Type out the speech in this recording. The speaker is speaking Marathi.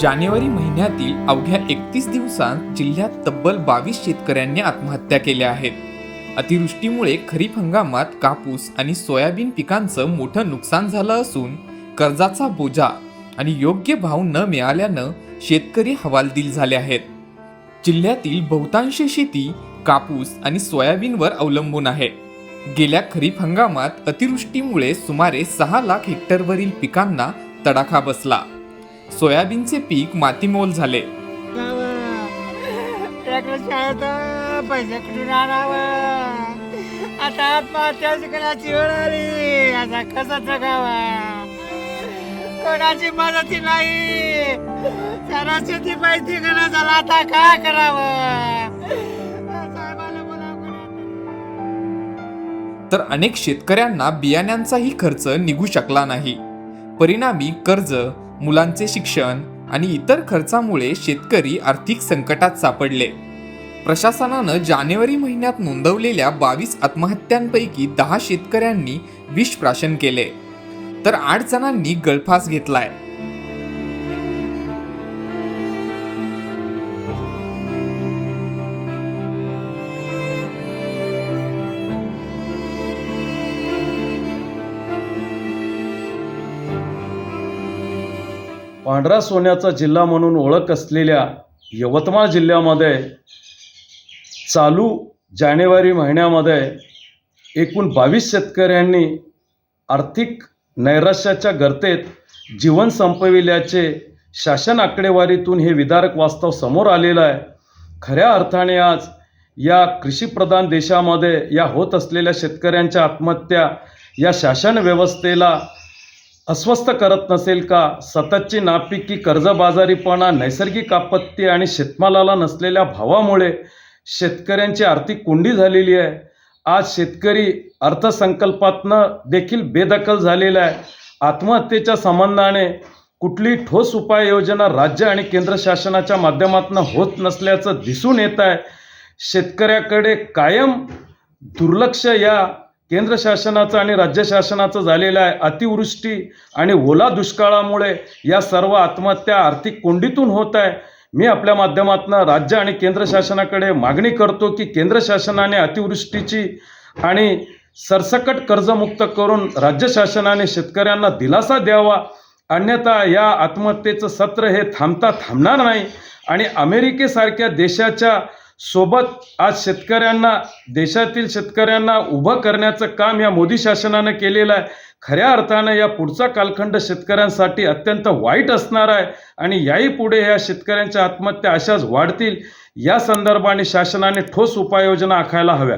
जानेवारी महिन्यातील अवघ्या एकतीस दिवसांत जिल्ह्यात तब्बल बावीस शेतकऱ्यांनी आत्महत्या केल्या आहेत. अतिवृष्टीमुळे खरीप हंगामात कापूस आणि सोयाबीन पिकांचं मोठं नुकसान झालं असून कर्जाचा बोजा आणि योग्य भाव न मिळाल्यानं शेतकरी हवालदिल झाले आहेत. जिल्ह्यातील बहुतांश शेती कापूस आणि सोयाबीनवर अवलंबून आहे. गेल्या खरीप हंगामात अतिवृष्टीमुळे सुमारे सहा लाख हेक्टरवरील पिकांना तडाखा बसला. सोयाबीनचे पीक मातीमोल झाले. लेकरं शाळेत पैसे कुठून आणावं? आता आत्महत्या करायची वेळ आली. आता कसं जगावा? कोणाची मदती नाही? शेती करा झाला आता काय करावं. तर अनेक शेतकऱ्यांना बियाण्यांचाही खर्च निघू शकला नाही. परिणामी कर्ज मुलांचे शिक्षण आणि इतर खर्चामुळे शेतकरी आर्थिक संकटात सापडले. प्रशासनानं जानेवारी महिन्यात नोंदवलेल्या बावीस आत्महत्यांपैकी दहा शेतकऱ्यांनी विष प्राशन केले. तर आठ जणांनी गळफास घेतलाय. पांढरा सोन्याचा जिल्हा म्हणून ओळख असलेल्या यवतमाळ जिल्ह्यामध्ये चालू जानेवारी महिन्यामध्ये एकूण बावीस शेतकऱ्यांनी आर्थिक नैराश्याच्या गर्तेत जीवन संपविल्याचे शासन आकडेवारीतून हे विदारक वास्तव समोर आलेलं आहे. खऱ्या अर्थाने आज या कृषीप्रधान देशामध्ये या होत असलेल्या शेतकऱ्यांच्या आत्महत्या या शासन व्यवस्थेला अस्वस्थ करत नसेल का? सततची नापिकी कर्जबाजारीपणा नैसर्गिक आपत्ती आणि शेतमालाला नसलेल्या भावामुळे शेतकऱ्यांची आर्थिक कोंडी झालेली आहे. आज शेतकरी अर्थसंकल्पातनं देखील बेदखल झालेला आहे. आत्महत्येच्या संबंधाने कुठली ठोस उपाययोजना राज्य आणि केंद्र शासनाच्या माध्यमातून होत नसल्याचं दिसून येत आहे. शेतकऱ्याकडे कायम दुर्लक्ष या केंद्र शासनाचं आणि राज्य शासनाचं झालेलं आहे अतिवृष्टी आणि ओला दुष्काळामुळे या सर्व आत्महत्या आर्थिक कोंडीतून होत आहे. मी आपल्या माध्यमातून राज्य आणि केंद्र शासनाकडे मागणी करतो की केंद्र शासनाने अतिवृष्टीची आणि सरसकट कर्जमुक्त करून राज्य शासनाने शेतकऱ्यांना दिलासा द्यावा. अन्यथा या आत्महत्येचं सत्र हे थांबता थांबणार नाही. आणि अमेरिकेसारख्या देशाच्या सोबत आज शेतकऱ्यांना देशातील शेतकऱ्यांना उभं करण्याचं काम या मोदी शासनानं केलेलं आहे. खऱ्या अर्थानं या पुढचा कालखंड शेतकऱ्यांसाठी अत्यंत वाईट असणार आहे आणि याही पुढे या शेतकऱ्यांच्या आत्महत्या अशाच वाढतील या संदर्भाने शासनाने ठोस उपाययोजना आखायला हव्या.